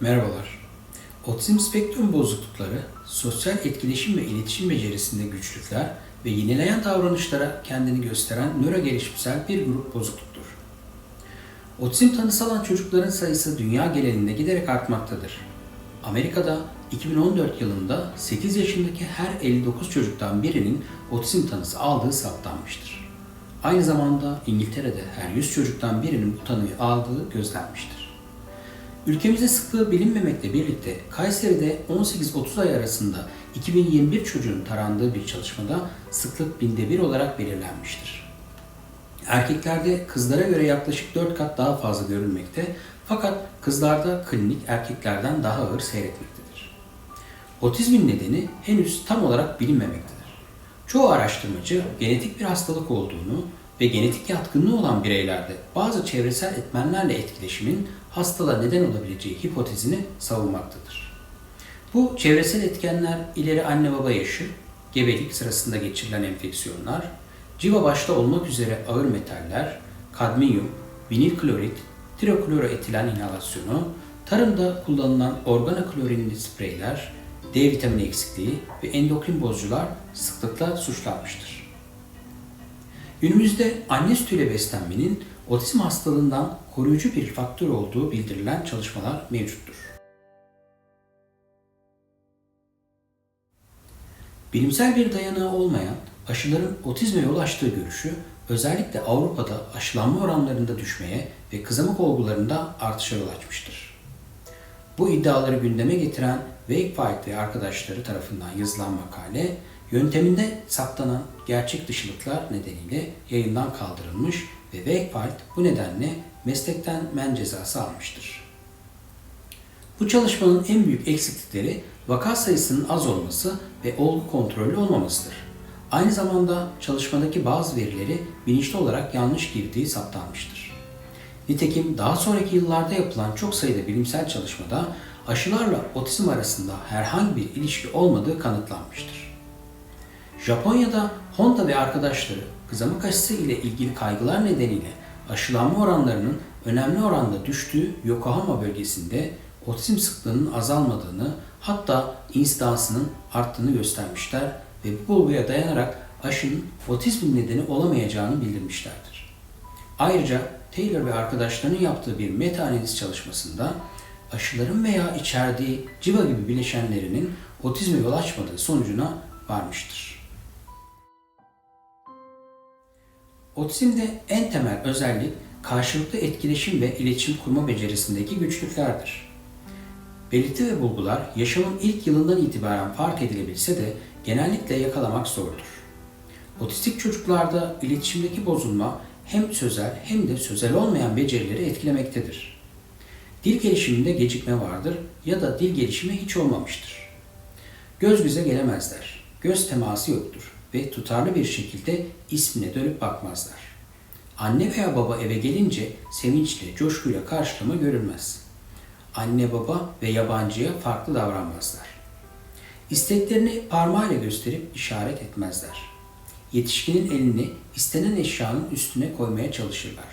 Merhabalar. Otizm spektrum bozuklukları, sosyal etkileşim ve iletişim becerisinde güçlükler ve yenileyen davranışlara kendini gösteren nörogelişimsel bir grup bozukluktur. Otizm tanısı alan çocukların sayısı dünya genelinde giderek artmaktadır. Amerika'da 2014 yılında 8 yaşındaki her 59 çocuktan birinin otizm tanısı aldığı saptanmıştır. Aynı zamanda İngiltere'de her 100 çocuktan birinin bu tanıyı aldığı gözlenmiştir. Ülkemizde sıklığı bilinmemekle birlikte Kayseri'de 18-30 ay arasında 2021 çocuğun tarandığı bir çalışmada sıklık binde bir olarak belirlenmiştir. Erkeklerde kızlara göre yaklaşık 4 kat daha fazla görülmekte fakat kızlarda klinik erkeklerden daha ağır seyretmektedir. Otizmin nedeni henüz tam olarak bilinmemektedir. Çoğu araştırmacı genetik bir hastalık olduğunu ve genetik yatkınlığı olan bireylerde bazı çevresel etmenlerle etkileşimin hastalığa neden olabileceği hipotezini savunmaktadır. Bu çevresel etkenler ileri anne baba yaşı, gebelik sırasında geçirilen enfeksiyonlar, civa başta olmak üzere ağır metaller, kadmiyum, vinil klorit, tirokloroetilen inhalasyonu, tarımda kullanılan organoklorinli spreyler, D vitamini eksikliği ve endokrin bozucular sıklıkla suçlanmıştır. Günümüzde anne sütüyle beslenmenin otizm hastalığından koruyucu bir faktör olduğu bildirilen çalışmalar mevcuttur. Bilimsel bir dayanağı olmayan aşıların otizme yol açtığı görüşü özellikle Avrupa'da aşılanma oranlarında düşmeye ve kızamık olgularında artışa yol açmıştır. Bu iddiaları gündeme getiren Wakefield ve arkadaşları tarafından yazılan makale, yönteminde saptanan gerçek dışılıklar nedeniyle yayından kaldırılmış ve Wakefield bu nedenle meslekten men cezası almıştır. Bu çalışmanın en büyük eksiklikleri vaka sayısının az olması ve olgu kontrollü olmamasıdır. Aynı zamanda çalışmadaki bazı verileri bilinçli olarak yanlış girdiği saptanmıştır. Nitekim daha sonraki yıllarda yapılan çok sayıda bilimsel çalışmada aşılarla otizm arasında herhangi bir ilişki olmadığı kanıtlanmıştır. Japonya'da Honda ve arkadaşları kızamık aşısı ile ilgili kaygılar nedeniyle aşılanma oranlarının önemli oranda düştüğü Yokohama bölgesinde otizm sıklığının azalmadığını hatta insidansının arttığını göstermişler ve bu bulguya dayanarak aşının otizm nedeni olamayacağını bildirmişlerdir. Ayrıca Taylor ve arkadaşlarının yaptığı bir meta-analiz çalışmasında aşıların veya içerdiği civa gibi bileşenlerinin otizme yol açmadığı sonucuna varmıştır. Otizmde en temel özellik karşılıklı etkileşim ve iletişim kurma becerisindeki güçlüklerdir. Belirti ve bulgular yaşamın ilk yılından itibaren fark edilebilse de genellikle yakalamak zordur. Otistik çocuklarda iletişimdeki bozulma hem sözel hem de sözel olmayan becerileri etkilemektedir. Dil gelişiminde gecikme vardır ya da dil gelişimi hiç olmamıştır. Göz göze gelemezler. Göz teması yoktur ve tutarlı bir şekilde ismine dönüp bakmazlar. Anne veya baba eve gelince sevinçle, coşkuyla karşılama görülmez. Anne baba ve yabancıya farklı davranmazlar. İsteklerini parmağıyla gösterip işaret etmezler. Yetişkinin elini istenen eşyanın üstüne koymaya çalışırlar.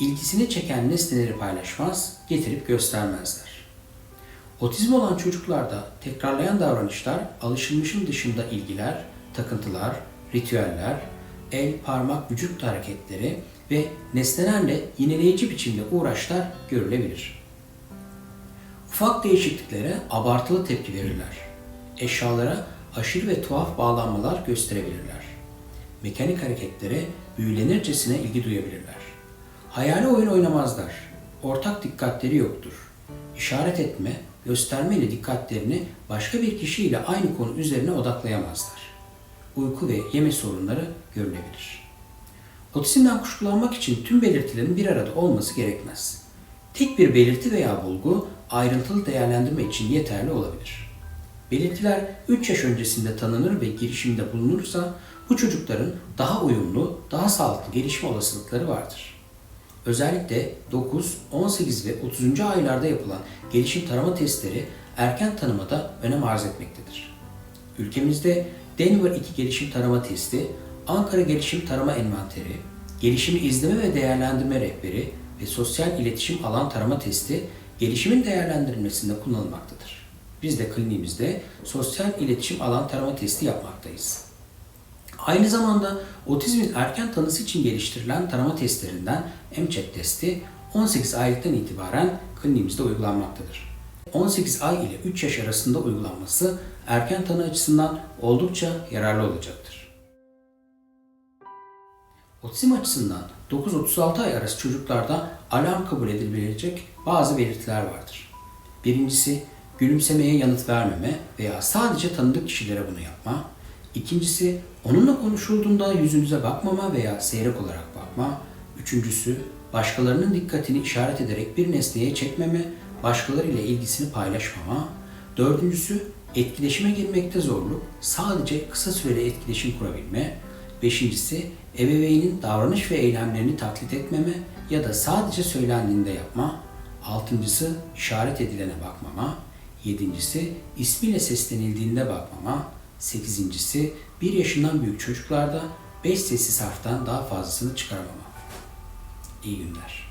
İlgisini çeken nesneleri paylaşmaz, getirip göstermezler. Otizm olan çocuklarda tekrarlayan davranışlar, alışılmışın dışında ilgiler, takıntılar, ritüeller, el, parmak, vücut hareketleri ve nesnelerle yineleyici biçimde uğraşlar görülebilir. Ufak değişikliklere abartılı tepki verirler. Eşyalara aşırı ve tuhaf bağlanmalar gösterebilirler. Mekanik hareketlere büyülenircesine ilgi duyabilirler. Hayali oyun oynamazlar. Ortak dikkatleri yoktur. İşaret etme, gösterme ile dikkatlerini başka bir kişiyle aynı konu üzerine odaklayamazlar. Uyku ve yeme sorunları görülebilir. Otizmden kuşkulanmak için tüm belirtilerin bir arada olması gerekmez. Tek bir belirti veya bulgu ayrıntılı değerlendirme için yeterli olabilir. Belirtiler 3 yaş öncesinde tanınır ve girişimde bulunursa bu çocukların daha uyumlu, daha sağlıklı gelişme olasılıkları vardır. Özellikle 9, 18 ve 30. aylarda yapılan gelişim tarama testleri erken tanımada önem arz etmektedir. Ülkemizde Denver 2 gelişim tarama testi, Ankara Gelişim Tarama Envanteri, Gelişimi İzleme ve Değerlendirme Rehberi ve Sosyal İletişim Alan Tarama Testi gelişimin değerlendirilmesinde kullanılmaktadır. Biz de kliniğimizde sosyal iletişim alan tarama testi yapmaktayız. Aynı zamanda otizmin erken tanısı için geliştirilen tarama testlerinden MCHET testi 18 aylıktan itibaren kliniğimizde uygulanmaktadır. 18 ay ile 3 yaş arasında uygulanması erken tanı açısından oldukça yararlı olacaktır. Otizm açısından 9-36 ay arası çocuklarda alarm kabul edilebilecek bazı belirtiler vardır. Birincisi gülümsemeye yanıt vermeme veya sadece tanıdık kişilere bunu yapma. İkincisi onunla konuşulduğunda yüzünüze bakmama veya seyrek olarak bakma. Üçüncüsü başkalarının dikkatini işaret ederek bir nesneye çekmeme, başkalarıyla ilgisini paylaşmama. Dördüncüsü etkileşime girmekte zorluk, sadece kısa süreli etkileşim kurabilme. Beşincisi ebeveynin davranış ve eylemlerini taklit etmeme ya da sadece söylendiğinde yapma. Altıncısı işaret edilene bakmama. Yedincisi ismiyle seslenildiğinde bakmama. Sekizincisi bir yaşından büyük çocuklarda beş sessiz harften daha fazlasını çıkaramama. İyi günler.